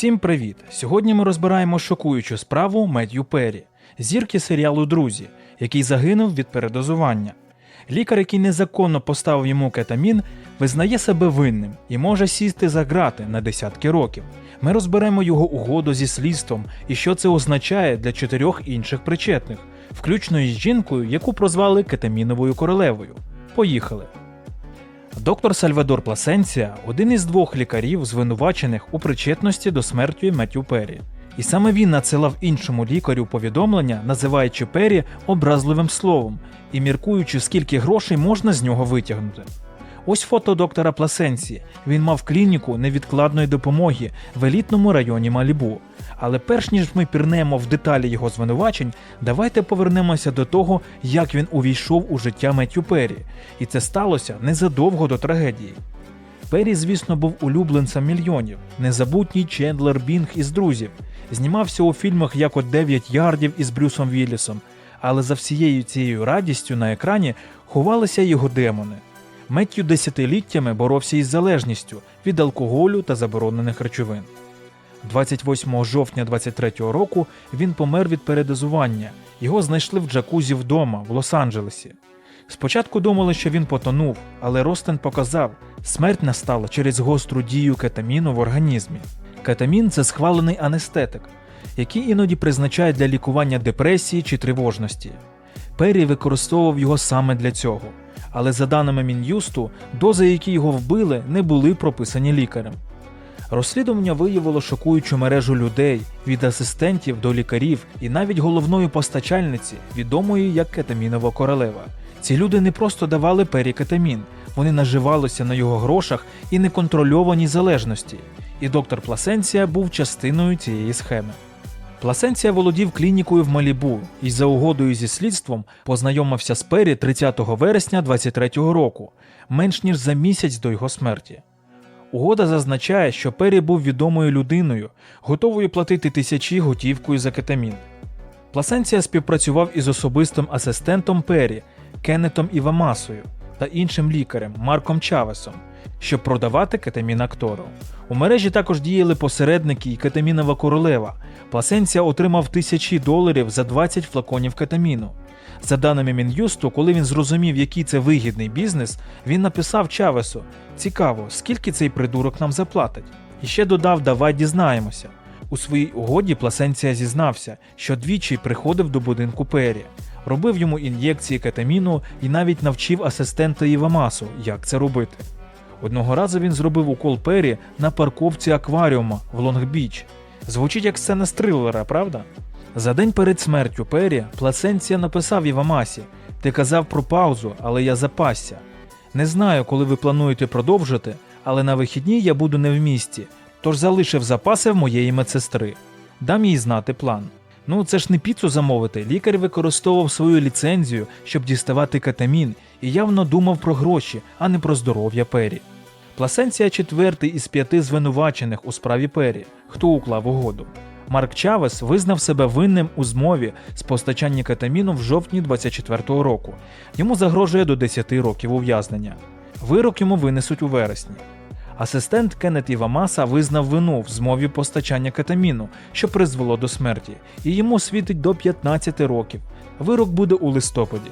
Всім привіт! Сьогодні ми розбираємо шокуючу справу Меттью Перрі, зірки серіалу Друзі, який загинув від передозування. Лікар, який незаконно поставив йому кетамін, визнає себе винним і може сісти за грати на десятки років. Ми розберемо його угоду зі слідством і що це означає для чотирьох інших причетних, включно із жінкою, яку прозвали кетаміновою королевою. Поїхали! Доктор Сальвадор Пласенція один із двох лікарів, звинувачених у причетності до смерті Меттю Перрі. І саме він надсилав іншому лікарю повідомлення, називаючи Перрі образливим словом і міркуючи, скільки грошей можна з нього витягнути. Ось фото доктора Пласенції. Він мав клініку невідкладної допомоги в елітному районі Малібу. Але перш ніж ми пірнемо в деталі його звинувачень, давайте повернемося до того, як він увійшов у життя Меттю Перрі. І це сталося незадовго до трагедії. Перрі, звісно, був улюбленцем мільйонів, незабутній Чендлер Бінг із друзів, знімався у фільмах як от 9 ярдів із Брюсом Віллісом, але за всією цією радістю на екрані ховалися його демони. Меттю десятиліттями боровся із залежністю від алкоголю та заборонених речовин. 28 жовтня 23-го року він помер від передозування. Його знайшли в джакузі вдома в Лос-Анджелесі. Спочатку думали, що він потонув, але Ростен показав, смерть настала через гостру дію кетаміну в організмі. Кетамін це схвалений анестетик, який іноді призначають для лікування депресії чи тривожності. Перрі використовував його саме для цього, але за даними Мін'юсту, дози, які його вбили, не були прописані лікарем. Розслідування виявило шокуючу мережу людей від асистентів до лікарів і навіть головної постачальниці, відомої як кетамінова королева. Ці люди не просто давали Пері кетамін, вони наживалися на його грошах і неконтрольованій залежності. І доктор Пласенція був частиною цієї схеми. Пласенція володів клінікою в Малібу і за угодою зі слідством познайомився з Пері 30 вересня 23-го року, менш ніж за місяць до його смерті. Угода зазначає, що Пері був відомою людиною, готовою платити тисячі готівкою за кетамін. Пласенція співпрацював із особистим асистентом Пері Кеннетом Івамасою та іншим лікарем Марком Чавесом, щоб продавати кетамін актору. У мережі також діяли посередники і кетамінова королева. Пласенція отримав тисячі доларів за 20 флаконів кетаміну. За даними Мін'юсту, коли він зрозумів, який це вигідний бізнес, він написав Чавесу: Цікаво, скільки цей придурок нам заплатить. І ще додав, давай дізнаємося. У своїй угоді Пласенція зізнався, що двічі приходив до будинку Пері, робив йому ін'єкції кетаміну і навіть навчив асистента Івамасу, як це робити. Одного разу він зробив укол Пері на парковці акваріума в Лонг-Біч. Звучить як сцена з трилера, правда? За день перед смертю Пері Пласенція написав Івамасі: Ти казав про паузу, але я запасся. Не знаю, коли ви плануєте продовжити, але на вихідні я буду не в місті, тож залишив запаси в моєї медсестри. Дам їй знати план. Ну, це ж не піцу замовити. Лікар використовував свою ліцензію, щоб діставати катамін, і явно думав про гроші, а не про здоров'я Пері. Пласенція четвертий із п'яти звинувачених у справі Пері, хто уклав угоду. Марк Чавес визнав себе винним у змові з постачання кетаміну в жовтні 24-го року. Йому загрожує до 10 років ув'язнення. Вирок йому винесуть у вересні. Асистент Кеннет Івамаса визнав вину в змові постачання кетаміну, що призвело до смерті, і йому світить до 15 років. Вирок буде у листопаді.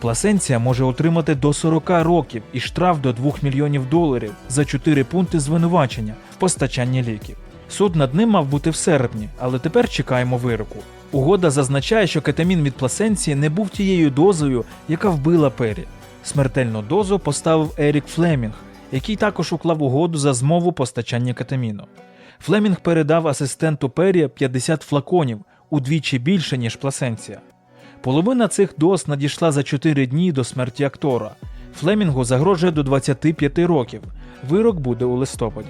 Пласенція може отримати до 40 років і штраф до 2 мільйонів доларів за 4 пункти звинувачення в постачанні ліків. Суд над ним мав бути в серпні, але тепер чекаємо вироку. Угода зазначає, що кетамін від пласенції не був тією дозою, яка вбила Пері. Смертельну дозу поставив Ерік Флемінг, який також уклав угоду за змову постачання кетаміну. Флемінг передав асистенту Пері 50 флаконів удвічі більше, ніж пласенція. Половина цих доз надійшла за 4 дні до смерті актора. Флемінгу загрожує до 25 років. Вирок буде у листопаді.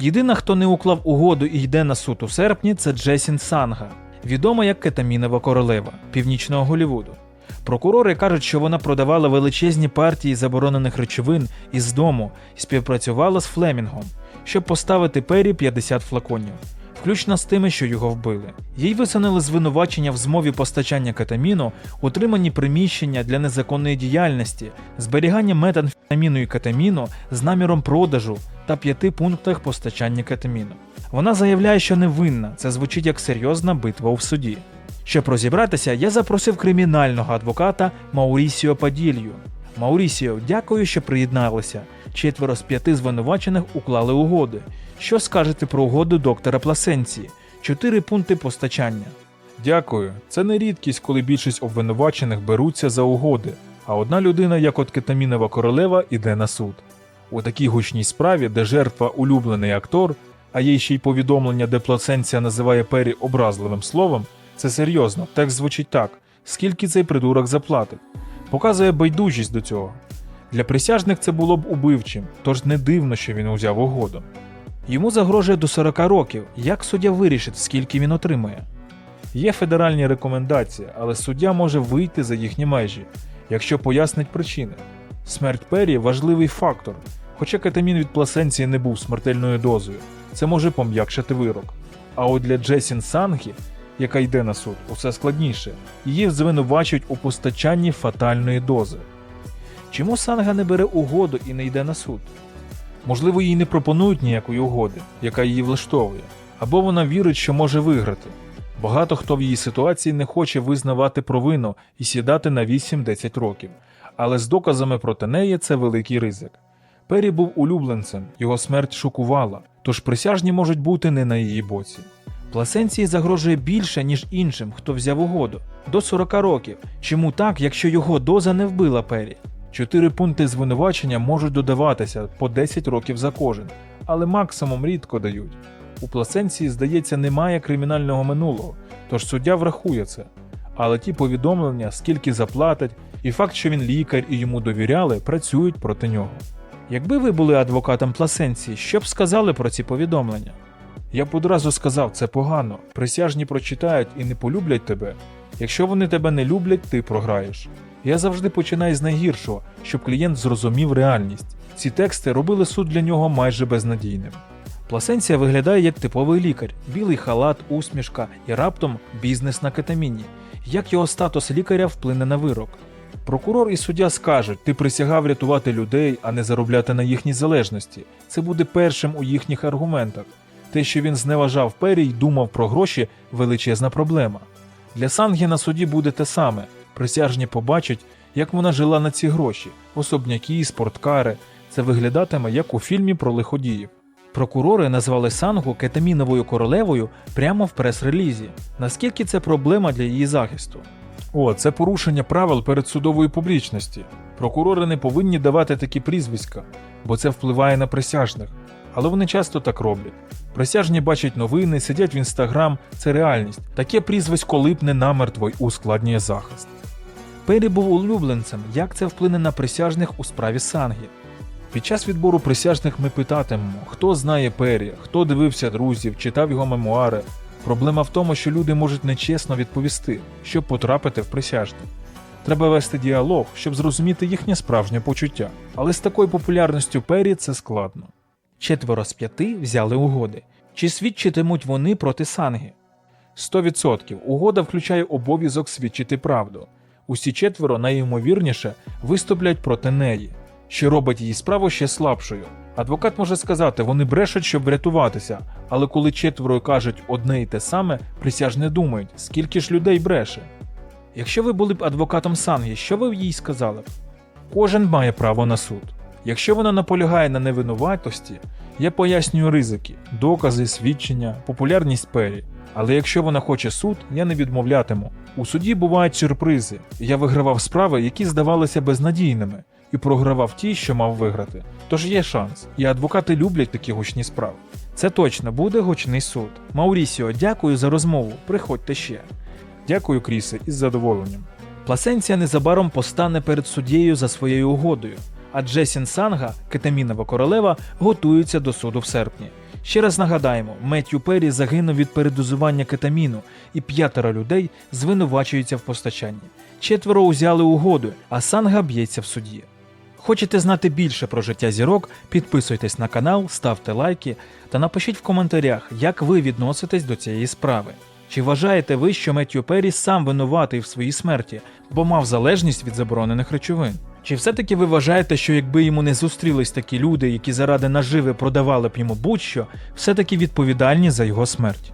Єдина, хто не уклав угоду і йде на суд у серпні, це Джесін Санга, відома як кетамінова королева північного Голівуду. Прокурори кажуть, що вона продавала величезні партії заборонених речовин із дому і співпрацювала з Флемінгом, щоб поставити Пері 50 флаконів, включно з тими, що його вбили. Їй висунили звинувачення в змові постачання кетаміну, утримані приміщення для незаконної діяльності, зберігання метамфетаміну і кетаміну з наміром продажу та п'яти пунктах постачання кетаміну. Вона заявляє, що невинна. Це звучить як серйозна битва у суді. Щоб розібратися, я запросив кримінального адвоката Маурісіо Паділью. Маурісіо, дякую, що приєдналися. Четверо з п'яти звинувачених уклали угоди. Що скажете про угоду доктора Пласенції? Чотири пункти постачання. Дякую. Це не рідкість, коли більшість обвинувачених беруться за угоди, а одна людина, як от кетамінова королева, іде на суд. У такій гучній справі, де жертва улюблений актор, а є ще й повідомлення, де Пласенція називає Пері образливим словом, це серйозно. Текст звучить так: скільки цей придурок заплатить. Показує байдужість до цього. Для присяжних це було б убивчим, тож не дивно, що він узяв угоду. Йому загрожує до 40 років. Як суддя вирішить, скільки він отримує? Є федеральні рекомендації, але суддя може вийти за їхні межі, якщо пояснить причини. Смерть Пері важливий фактор, хоча кетамін від пласенції не був смертельною дозою, це може пом'якшити вирок. А от для Джесін Сангі, яка йде на суд, усе складніше, її звинувачують у постачанні фатальної дози. Чому Санга не бере угоду і не йде на суд? Можливо, їй не пропонують ніякої угоди, яка її влаштовує, або вона вірить, що може виграти. Багато хто в її ситуації не хоче визнавати провину і сідати на 8-10 років, але з доказами проти неї це великий ризик. Пері був улюбленцем, його смерть шокувала, тож присяжні можуть бути не на її боці. Пласенції загрожує більше, ніж іншим, хто взяв угоду. До 40 років. Чому так, якщо його доза не вбила Пері? Чотири пункти звинувачення можуть додаватися по 10 років за кожен, але максимум рідко дають. У Пласенції, здається, немає кримінального минулого, тож суддя врахує це. Але ті повідомлення, скільки заплатять, і факт, що він лікар і йому довіряли, працюють проти нього. Якби ви були адвокатом Пласенції, що б сказали про ці повідомлення? Я б одразу сказав, це погано. Присяжні прочитають і не полюблять тебе. Якщо вони тебе не люблять, ти програєш. Я завжди починаю з найгіршого, щоб клієнт зрозумів реальність. Ці тексти робили суд для нього майже безнадійним. Пласенція виглядає як типовий лікар: білий халат, усмішка і раптом бізнес на кетаміні. Як його статус лікаря вплине на вирок? Прокурор і суддя скажуть, ти присягав рятувати людей, а не заробляти на їхній залежності. Це буде першим у їхніх аргументах. Те, що він зневажав Пері й думав про гроші, величезна проблема. Для Сангі на суді буде те саме. Присяжні побачать, як вона жила на ці гроші, особняки, спорткари. Це виглядатиме як у фільмі про лиходіїв. Прокурори назвали Сангу кетаміновою королевою прямо в прес-релізі. Наскільки це проблема для її захисту? О, це порушення правил передсудової публічності. Прокурори не повинні давати такі прізвиська, бо це впливає на присяжних. Але вони часто так роблять. Присяжні бачать новини, сидять в інстаграм, це реальність. Таке прізвисько липне намертво й ускладнює захист. Пері був улюбленцем. Як це вплине на присяжних у справі Сангі? Під час відбору присяжних ми питатимемо, хто знає Пері, хто дивився друзів, читав його мемуари. Проблема в тому, що люди можуть нечесно відповісти, щоб потрапити в присяжні. Треба вести діалог, щоб зрозуміти їхнє справжнє почуття. Але з такою популярністю Пері це складно. Четверо з п'яти взяли угоди. Чи свідчитимуть вони проти Санги? 100% угода включає обов'язок свідчити правду. Усі четверо найімовірніше виступлять проти неї, що робить її справу ще слабшою. Адвокат може сказати, вони брешуть, щоб врятуватися, але коли четверо кажуть одне і те саме, присяжні думають, скільки ж людей бреше. Якщо ви були б адвокатом Сангі, що ви б їй сказали б? Кожен має право на суд. Якщо вона наполягає на невинуватості, я пояснюю ризики, докази, свідчення, популярність Пері. Але якщо вона хоче суд, я не відмовлятиму. У суді бувають сюрпризи. Я вигравав справи, які здавалися безнадійними, і програвав ті, що мав виграти. Тож є шанс, і адвокати люблять такі гучні справи. Це точно буде гучний суд. Маурісіо, дякую за розмову. Приходьте ще. Дякую, Крісе, із задоволенням. Пласенція незабаром постане перед суддєю за своєю угодою, а Джесін Санга, кетамінова королева, готується до суду в серпні. Ще раз нагадаємо, Меттю Перрі загинув від передозування кетаміну, і п'ятеро людей звинувачуються в постачанні. Четверо узяли угоду, а Санга б'ється в суді. Хочете знати більше про життя зірок? Підписуйтесь на канал, ставте лайки та напишіть в коментарях, як ви відноситесь до цієї справи. Чи вважаєте ви, що Меттю Перрі сам винуватий в своїй смерті, бо мав залежність від заборонених речовин? Чи все-таки ви вважаєте, що якби йому не зустрілись такі люди, які заради наживи продавали б йому будь-що, все-таки відповідальні за його смерть?